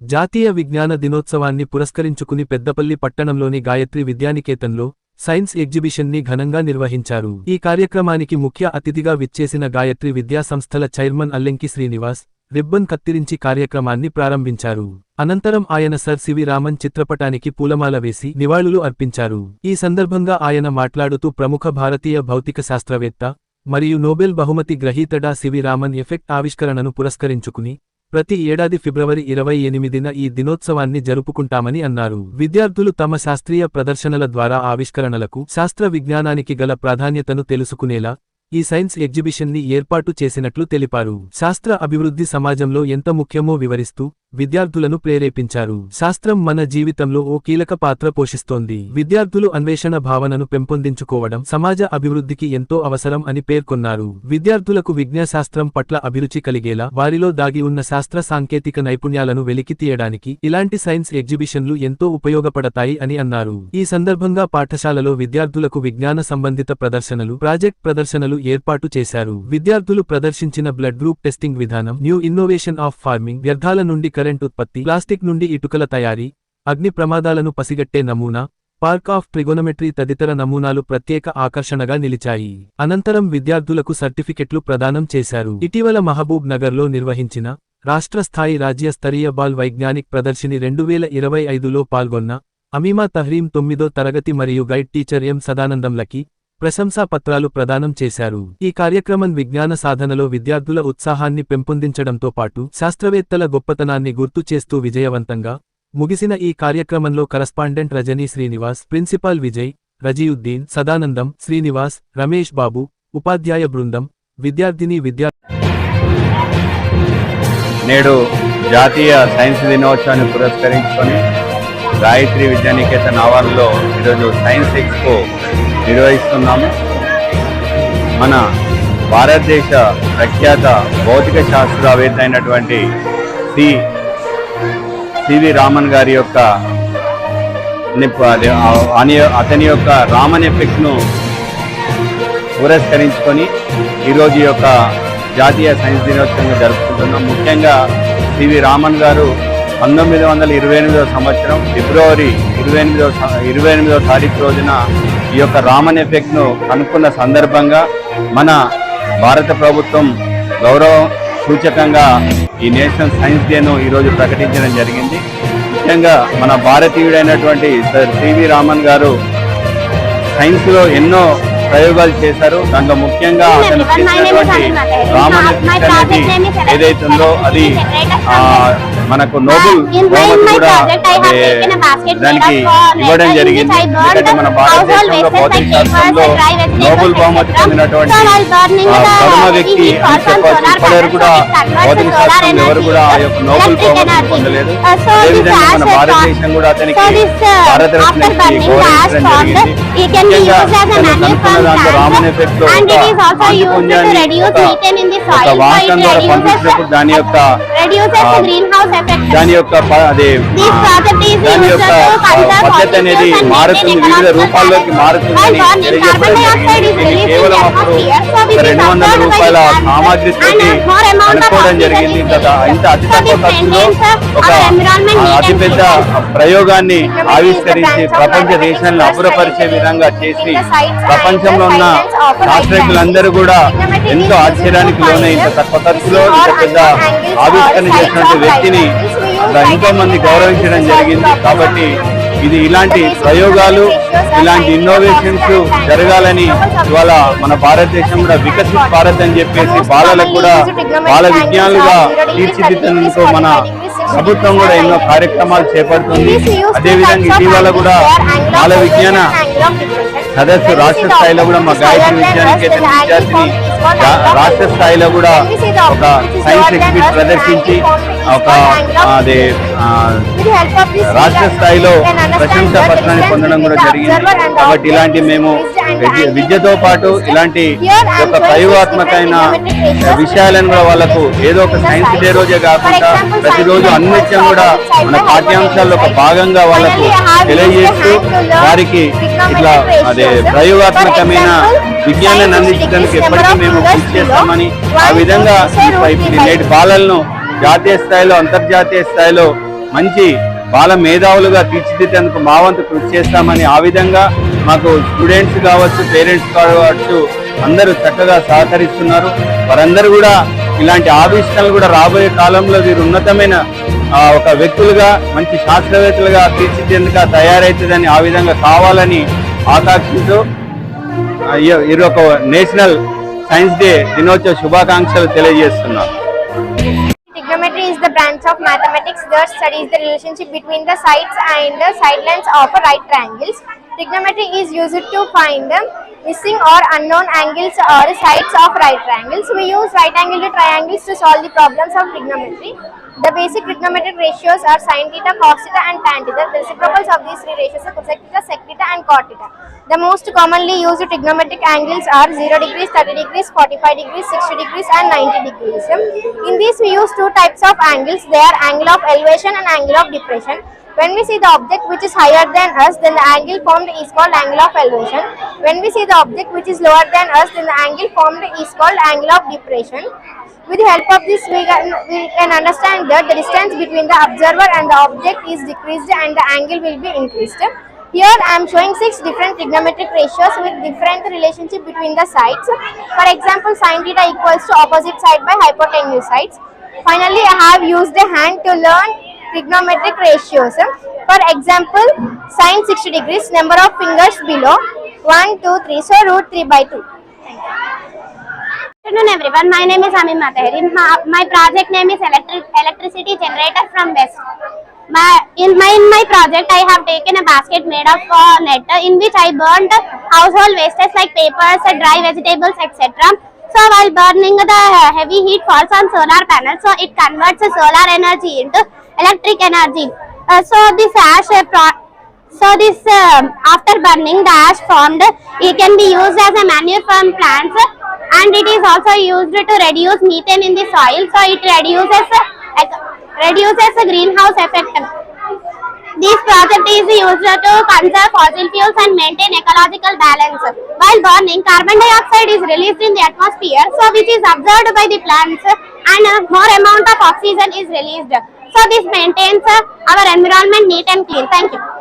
జాతీయ విజ్ఞాన దినోత్సవాన్ని పురస్కరించుకుని పెద్దపల్లి పట్టణంలోని గాయత్రి విద్యానికేతన్లో సైన్స్ ఎగ్జిబిషన్ని ఘనంగా నిర్వహించారు. ఈ కార్యక్రమానికి ముఖ్య అతిథిగా విచ్చేసిన గాయత్రి విద్యా సంస్థల చైర్మన్ అల్లెంకి శ్రీనివాస్ రిబ్బన్ కత్తిరించి కార్యక్రమాన్ని ప్రారంభించారు. అనంతరం ఆయన సర్ సివి రామన్ చిత్రపటానికి పూలమాల వేసి నివాళులు అర్పించారు. ఈ సందర్భంగా ఆయన మాట్లాడుతూ ప్రముఖ భారతీయ భౌతిక శాస్త్రవేత్త మరియు నోబెల్ బహుమతి గ్రహీతడా సివి రామన్ ఎఫెక్ట్ ఆవిష్కరణను పురస్కరించుకుని ప్రతి ఏడాది ఫిబ్రవరి ఇరవై ఎనిమిదిన ఈ దినోత్సవాన్ని జరుపుకుంటామని అన్నారు. విద్యార్థులు తమ శాస్త్రీయ ప్రదర్శనల ద్వారా ఆవిష్కరణలకు శాస్త్ర విజ్ఞానానికి గల ప్రాధాన్యతను తెలుసుకునేలా ఈ సైన్స్ ఎగ్జిబిషన్ని ఏర్పాటు చేసినట్లు తెలిపారు. శాస్త్ర అభివృద్ధి సమాజంలో ఎంత ముఖ్యమో వివరిస్తూ విద్యార్థులను ప్రేరేపించారు. శాస్త్రం మన జీవితంలో ఓ కీలక పాత్ర పోషిస్తోంది. విద్యార్థులు అన్వేషణ భావనను పెంపొందించుకోవడం సమాజ అభివృద్ధికి ఎంతో అవసరం అని పేర్కొన్నారు. విద్యార్థులకు విజ్ఞాశాస్త్రం పట్ల అభిరుచి కలిగేలా వారిలో దాగి ఉన్న శాస్త్ర సాంకేతిక నైపుణ్యాలను వెలికి తీయడానికి ఇలాంటి సైన్స్ ఎగ్జిబిషన్లు ఎంతో ఉపయోగపడతాయి అని అన్నారు. ఈ సందర్భంగా పాఠశాలలో విద్యార్థులకు విజ్ఞాన సంబంధిత ప్రదర్శనలు ప్రాజెక్ట్ ప్రదర్శనలు ఏర్పాటు చేశారు. విద్యార్థులు ప్రదర్శించిన బ్లడ్ గ్రూప్ టెస్టింగ్ విధానం న్యూ ఇన్నోవేషన్ ఆఫ్ ఫార్మింగ్ వ్యర్థాల నుండి కరెంట్ ఉత్పత్తి ప్లాస్టిక్ నుండి ఇటుకల తయారీ అగ్ని ప్రమాదాలను పసిగట్టే నమూనా పార్క్ ఆఫ్ ట్రిగోనమెట్రీ తదితర నమూనాలు ప్రత్యేక ఆకర్షణగా నిలిచాయి. అనంతరం విద్యార్థులకు సర్టిఫికెట్లు ప్రదానం చేశారు. ఇటీవల మహబూబ్ నగర్లో నిర్వహించిన రాష్ట్ర స్థాయి రాజ్య బాల్ వైజ్ఞానిక్ ప్రదర్శిని రెండు వేల ఇరవై ఐదులో పాల్గొన్న అమీమా తహ్రీం తొమ్మిదో తరగతి మరియు గైడ్ టీచర్ ఎం సదానందంలకి ప్రశంసా పత్రాలు ప్రదానం చేశారు. ఈ కార్యక్రమం విజ్ఞాన సాధనలో విద్యార్థుల ఉత్సాహాన్ని పెంపొందించడంతో పాటు శాస్త్రవేత్తల గొప్పతనాన్ని గుర్తు చేస్తూ విజయవంతంగా ముగిసిన ఈ కార్యక్రమంలో కరస్పాండెంట్ రజనీ శ్రీనివాస్ ప్రిన్సిపాల్ విజయ్ రజీయుద్దీన్ సదానందం శ్రీనివాస్ రమేష్ బాబు ఉపాధ్యాయ బృందం విద్యార్థిని విద్యా నేడు జాతీయ సైన్స్ దినోత్సవాన్ని పురస్కరించుకొని గాయత్రి విద్యానికేతన్ ఆవరణలో ఈరోజు సైన్స్ ఎక్స్పో నిర్వహిస్తున్నాము. మన భారతదేశ ప్రఖ్యాత భౌతిక శాస్త్రవేత్త అయినటువంటి సి సివి రామన్ గారి యొక్క అతని యొక్క రామన్ ఎఫెక్ట్ను పురస్కరించుకొని ఈరోజు యొక్క జాతీయ సైన్స్ దినోత్సవంగా జరుపుకుంటున్నాం. ముఖ్యంగా సివి రామన్ గారు పంతొమ్మిది వందల ఇరవై ఎనిమిదవ సంవత్సరం ఫిబ్రవరి ఇరవై ఎనిమిదవ ఇరవై ఎనిమిదవ తారీఖు రోజున ఈ యొక్క రామన్ ఎఫెక్ట్ను కనుక్కున్న సందర్భంగా మన భారత ప్రభుత్వం గౌరవ సూచకంగా ఈ నేషనల్ సైన్స్ డేను ఈరోజు ప్రకటించడం జరిగింది. ముఖ్యంగా మన భారతీయుడైనటువంటి సర్ సివి రామన్ గారు సైన్స్లో ఎన్నో ప్రయోగాలు చేశారు. దాంట్లో ముఖ్యంగా అతను చేసినటువంటి రామన్ ఎఫెక్ట్ అనేది ఏదైతే ఉందో అది మనకు నోబెల్ బహుమతి కూడా అదే దానికి ఇవ్వడం జరిగింది. ఎందుకంటే మన భారతదేశంలో భౌతిక శాస్త్రంలో నోబెల్ బహుమతి పొందినటువంటి ప్రథమ వ్యక్తి అని ఇప్పటివరకు కూడా భౌతిక శాస్త్రంలో ఎవరు కూడా ఆ యొక్క నోబెల్ బహుమతి పొందలేదు. అదేవిధంగా మన భారతదేశం కూడా అతనికి భారతరత్నకి గౌరవించడం జరిగింది. ముఖ్యంగా తను కనుక్కున్న దాంట్లో రామన్ ఎఫెక్ట్లో ఒక వాహకం ద్వారా పంపించినప్పుడు దాని యొక్క దాని యొక్క అదే దాని యొక్క పద్ధతి అనేది మారుతుంది వివిధ రూపాల్లోకి మారుతుంది అని తెలియజెప్పడం జరిగింది దీన్ని కేవలం అప్పుడు రెండు వందల రూపాయల సామాగ్రితో కనుక్కోవడం జరిగింది. ఇంత ఇంత అతి తక్కువ ఖర్చులో ఒక అతిపెద్ద ప్రయోగాన్ని ఆవిష్కరించి ప్రపంచ దేశాలను అపురపరిచే విధంగా చేసి ప్రపంచంలో ఉన్న శాస్త్రజ్ఞులందరూ కూడా ఎంతో ఆశ్చర్యానికి లోనై ఇంత తక్కువ ఖర్చులో ఇంత పెద్ద ఆవిష్కరణ చేసినటువంటి వ్యక్తిని ఎంతో మంది గౌరవించడం జరిగింది. కాబట్టి ఇది ఇలాంటి ప్రయోగాలు ఇలాంటి ఇన్నోవేషన్స్ జరగాలని ఇవాళ మన భారతదేశం కూడా వికసిత్ భారత్ అని చెప్పేసి బాలలకు కూడా బాల విజ్ఞానులుగా తీర్చిదిద్దడంతో మన ప్రభుత్వం కూడా ఎన్నో కార్యక్రమాలు చేపడుతుంది. అదేవిధంగా ఇటీవల కూడా బాల విజ్ఞాన సదస్సు రాష్ట్ర స్థాయిలో కూడా మా గాయత్రి విద్యానికేతన్ విద్యార్థిని రాష్ట్ర స్థాయిలో కూడా ఒక సైన్స్ ఎగ్జిబిట్ ప్రదర్శించి ఒక అదే రాష్ట్ర స్థాయిలో ప్రశంసా పత్రాన్ని పొందడం కూడా జరిగింది. కాబట్టి ఇలాంటి మేము విద్య- విద్యతో పాటు ఇలాంటి ఒక ప్రయోగాత్మకమైన విషయాలను కూడా వాళ్ళకు ఏదో ఒక సైన్స్ డే రోజే కాకుండా ప్రతిరోజు అన్నిత్యం కూడా మన పాఠ్యాంశాల్లో ఒక భాగంగా వాళ్ళకు తెలియజేస్తూ వారికి ఇట్లా అదే ప్రయోగాత్మకమైన విజ్ఞానాన్ని అందించడానికి ఎప్పటికీ మేము కృషి చేస్తామని ఆ విధంగా నేటి బాలలను జాతీయ స్థాయిలో అంతర్జాతీయ స్థాయిలో మంచి బాల మేధావులుగా తీర్చిదిద్దేందుకు మా వంతు కృషి చేస్తామని ఆ విధంగా మాకు స్టూడెంట్స్ కావచ్చు పేరెంట్స్ కావచ్చు అందరూ చక్కగా సహకరిస్తున్నారు. వారందరూ కూడా ఇలాంటి ఆవిష్కరణలు కూడా రాబోయే కాలంలో వీరు ఉన్నతమైన ఒక వ్యక్తులుగా మంచి శాస్త్రవేత్తలుగా తీర్చిదిద్దేందుకు తయారవుతుందని ఆ విధంగా కావాలని ఆకాంక్షిస్తూ ఇది ఒక నేషనల్ సైన్స్ డే దినోత్సవ శుభాకాంక్షలు తెలియజేస్తున్నాను Trigonometry is the branch of mathematics that studies the relationship between the sides and the sidelines of right triangles. Trigonometry is used to find um, missing or unknown angles or sides of right triangles. We use right angle triangles to solve the problems of trigonometry. The basic trigonometric ratios are sin theta, cos theta and tan theta. The reciprocals of these three ratios are cosec theta, sec theta and cot theta. The most commonly used trigonometric angles are 0 degrees, 30 degrees, 45 degrees, 60 degrees and 90 degrees. In these we use two types of angles. They are angle of elevation and angle of depression. When we see the object which is higher than us, then the angle formed is called angle of elevation. When we see the object which is lower than us, then the angle formed is called angle of depression. With the help of this, we can, we can understand that the distance between the observer and the object is decreased and the angle will be increased. Here I am showing six different trigonometric ratios with different relationship between the sides. For example, sine theta equals to opposite side by hypotenuse sides. Finally, I have used the hand to learn trigonometric ratios. For example, sin 60 degrees, number of fingers below 1, 2, 3, so root 3 by 2. Good afternoon everyone, my name is Amin Mataheri. My, my project name is electric, electricity generator from West. My, in, my, in my project I have taken a basket made of uh, net in which I burned household wastes like papers, dry vegetables etc. So while burning the heavy heat falls on solar panel so it converts the solar energy into electric energy. Uh, so this ash uh, so this um after burning the ash formed it can be used as a manure from plants and it is also used to reduce methane in the soil so it reduces uh, reduces the greenhouse effect. This project is used to conserve fossil fuels and maintain ecological balance. While burning, carbon dioxide is released in the atmosphere, so which is absorbed by the plants and uh, more amount of oxygen is released. So this maintains uh, our environment neat and clean. Thank you.